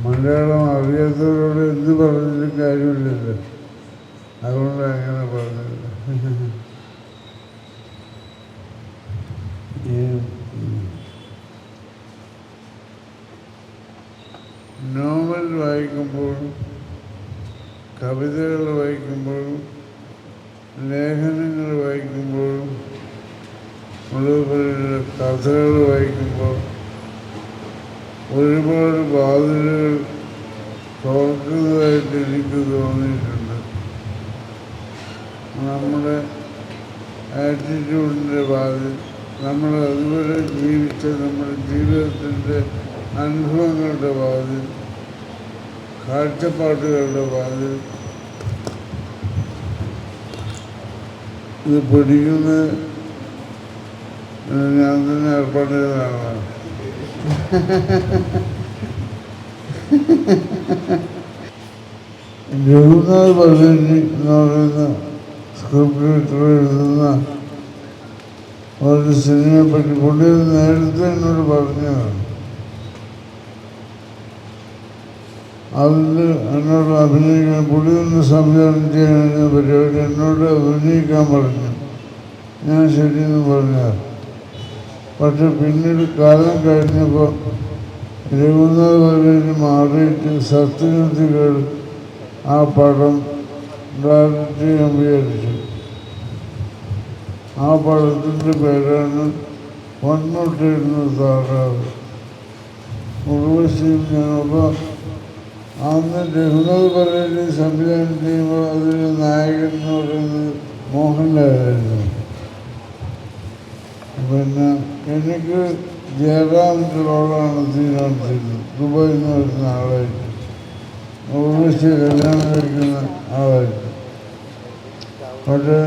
മലയാളം അറിയാത്തവരോട് എന്ത് പറഞ്ഞിട്ടും കാര്യമില്ലല്ലോ. അതുകൊണ്ട് അങ്ങനെ പറഞ്ഞില്ല. നോവൽ വായിക്കുമ്പോഴും കവിതകൾ വായിക്കുമ്പോഴും ലേഖനങ്ങൾ വായിക്കുമ്പോഴും അതുപോലെ കഥകൾ വായിക്കുമ്പോൾ ഒരുപാട് വാതിലുകൾ തുറക്കുന്നതായിട്ട് എനിക്ക് തോന്നിയിട്ടുണ്ട്. നമ്മുടെ ആറ്റിറ്റ്യൂഡിന്റെ വാതിൽ നമ്മൾ അതുവരെ ജീവിച്ച നമ്മുടെ ജീവിതത്തിന്റെ അനുഭവങ്ങളുടെ വാതിൽ കാഴ്ചപ്പാടുകളുടെ വാതിൽ. ഇത് പഠിക്കുന്നത് ഞാൻ തന്നെ ഏർപ്പാട് രഘുനാഥ് ബദനി എന്ന് പറയുന്ന സ്ക്രിപ്റ്റ് എഴുതുന്ന ഒരു സിനിമയെ പറ്റി. പുള്ളി നേരത്തെ എന്നോട് പറഞ്ഞതാണ്. അതിൽ എന്നോട് അഭിനയിക്കാൻ പുള്ളി ഒന്ന് സംവിധാനം ചെയ്യാൻ പരിപാടി എന്നോട് അഭിനയിക്കാൻ പറഞ്ഞു. ഞാൻ ശരിയെന്ന് പറഞ്ഞാൽ പക്ഷെ പിന്നീട് കാലം കഴിഞ്ഞപ്പോൾ രഘുനാഥ് വരെയും മാറിയിട്ട് സത്യനന്ദികൾ ആ പടം ഡയറക്റ്റ് ചെയ്യാൻ വിചാരിച്ചു. ആ പടത്തിന്റെ പേരാണ് വന്നോട്ടിരുന്ന താറാവ്. ഉർവശിയും ഞങ്ങളപ്പോൾ അന്ന് രഘുനാഥ് പരേരി സംവിധാനം ചെയ്യുമ്പോൾ അതിൽ നായകൻ എന്ന് പറയുന്നത് മോഹൻലാലായിരുന്നു. പിന്നെ എനിക്ക് ജയറാം റോളാണ് തീരുമാനിച്ചിരുന്നത്. ദുബായിൽ നിന്ന് വരുന്ന ആളായിട്ട്. ഉർവശി കല്യാണം കഴിക്കുന്ന ആളായിട്ട്. പക്ഷേ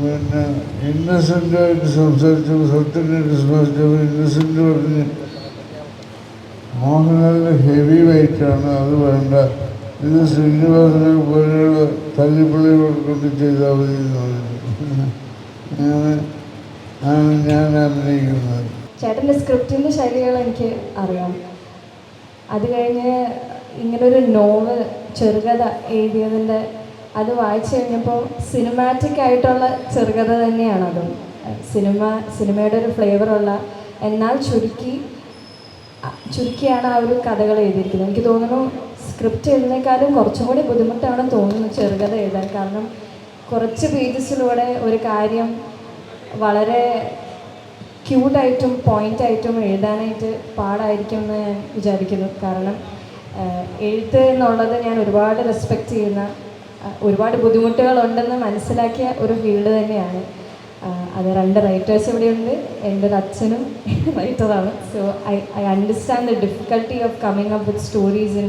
പിന്നെ ഇന്നസെന്റായിട്ട് സംസാരിച്ചപ്പോൾ സത്യനായിട്ട് സംസാരിച്ചപ്പോൾ ഇന്നസെന്റ് പറഞ്ഞ് മോഹൻലാലിന് ഹെവി വെയിറ്റാണ് അത് വേണ്ട. ഇത് ശ്രീനിവാസനെ പോലെയുള്ള തല്ലിപ്പള്ളികൾ കൊണ്ട് ചെയ്താൽ മതി എന്ന് പറഞ്ഞു. ആണ് ചേട്ടന്റെ സ്ക്രിപ്റ്റിന്റെ ശൈലികൾ എനിക്ക് അറിയാം. അത് കഴിഞ്ഞ് ഇങ്ങനൊരു നോവൽ ചെറുകഥ എഴുതിയതിന്റെ അത് വായിച്ചു കഴിഞ്ഞപ്പോൾ സിനിമാറ്റിക് ആയിട്ടുള്ള ചെറുകഥ തന്നെയാണ് അതും. സിനിമ സിനിമയുടെ ഒരു ഫ്ലേവറുള്ള എന്നാൽ ചുരുക്കി ചുരുക്കിയാണ് ആ ഒരു കഥകൾ എഴുതിയിരിക്കുന്നത്. എനിക്ക് തോന്നുന്നു സ്ക്രിപ്റ്റ് എഴുതുന്നേക്കാളും കുറച്ചും കൂടി ബുദ്ധിമുട്ടാണ് തോന്നുന്നു ചെറുകഥ എഴുതാൻ. കാരണം കുറച്ച് പേജസിലൂടെ ഒരു കാര്യം വളരെ ക്യൂട്ടായിട്ടും പോയിന്റായിട്ടും എഴുതാനായിട്ട് പാടായിരിക്കും എന്ന് ഞാൻ വിചാരിക്കുന്നു. കാരണം എഴുത്ത് എന്നുള്ളത് ഞാൻ ഒരുപാട് റെസ്പെക്റ്റ് ചെയ്യുന്ന ഒരുപാട് ബുദ്ധിമുട്ടുകളുണ്ടെന്ന് മനസ്സിലാക്കിയ ഒരു ഫീൽഡ് തന്നെയാണ്. അത് രണ്ട് റൈറ്റേഴ്സ് ഇവിടെയുണ്ട് എന്റെ ഒരു അച്ഛനും റൈറ്ററാണ് so I I understand the difficulty of coming up with stories in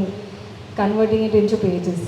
converting it into pages